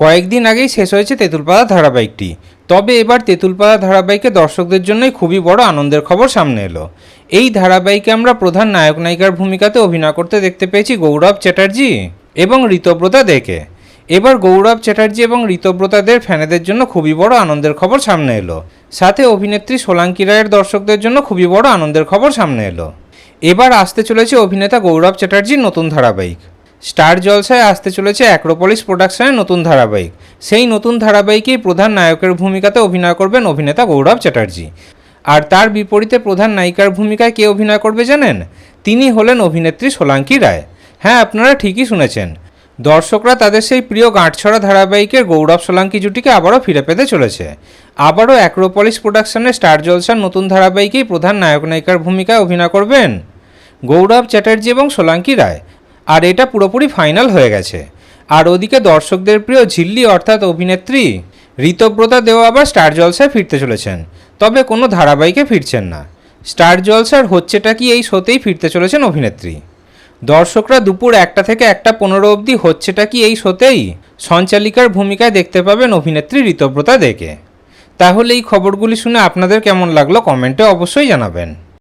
কয়েকদিন আগেই শেষ হয়েছে তেঁতুলপাড়া ধারাবাহিকটি। তবে এবার তেঁতুলপাড়া ধারাবাহিকে দর্শকদের জন্যই খুবই বড় আনন্দের খবর সামনে এলো। এই ধারাবাহিকে আমরা প্রধান নায়ক নায়িকার ভূমিকাতে অভিনয় করতে দেখতে পেয়েছি গৌরব চ্যাটার্জি এবং ঋতব্রতা দেখে এবার গৌরব চ্যাটার্জি এবং ঋতব্রতাদের ফ্যানেদের জন্য খুবই বড় আনন্দের খবর সামনে এলো। সাথে অভিনেত্রী সোলাঙ্কি রায়ের দর্শকদের জন্য খুবই বড় আনন্দের খবর সামনে এলো। এবার আসতে চলেছে অভিনেতা গৌরব চ্যাটার্জির নতুন ধারাবাহিক। স্টার জলসায় আসতে চলেছে অ্যাক্রোপলিস প্রোডাকশনের নতুন ধারাবাহিক। সেই নতুন ধারাবাহিকেই প্রধান নায়কের ভূমিকাতে অভিনয় করবেন অভিনেতা গৌরব চ্যাটার্জি। আর তার বিপরীতে প্রধান নায়িকার ভূমিকায় কে অভিনয় করবে জানেন? তিনি হলেন অভিনেত্রী সোলাঙ্কি রায়। হ্যাঁ আপনারা ঠিকই শুনেছেন। দর্শকরা তাদের সেই প্রিয় গাঁটছড়া ধারাবাহিকের গৌরব সোলাঙ্কি জুটিকে আবারও ফিরে পেতে চলেছে। আবারও অ্যাক্রোপলিস প্রোডাকশনের স্টার জলসার নতুন ধারাবাহিকেই প্রধান নায়ক নায়িকার ভূমিকায় অভিনয় করবেন গৌরব চ্যাটার্জি এবং সোলাঙ্কি রায়। আর এটা পুরোপুরি ফাইনাল হয়ে গেছে। আর ওদিকে দর্শকদের প্রিয় ঝিল্লি অর্থাৎ অভিনেত্রী ঋতব্রতা দেও আবার স্টার জলসায় ফিরতে চলেছেন। তবে কোনো ধারাবাহিকে ফিরছেন না। স্টার জলসার হচ্ছেটা কি এই শোতেই ফিরতে চলেছেন অভিনেত্রী? দর্শকরা দুপুর একটা থেকে একটা পনেরো অবধি হচ্ছেটা কি এই শোতেই? সঞ্চালিকার ভূমিকায় দেখতে পাবেন অভিনেত্রী ঋতব্রতা দেকে। তাহলে এই খবরগুলি শুনে আপনাদের কেমন লাগল কমেন্টে অবশ্যই জানাবেন।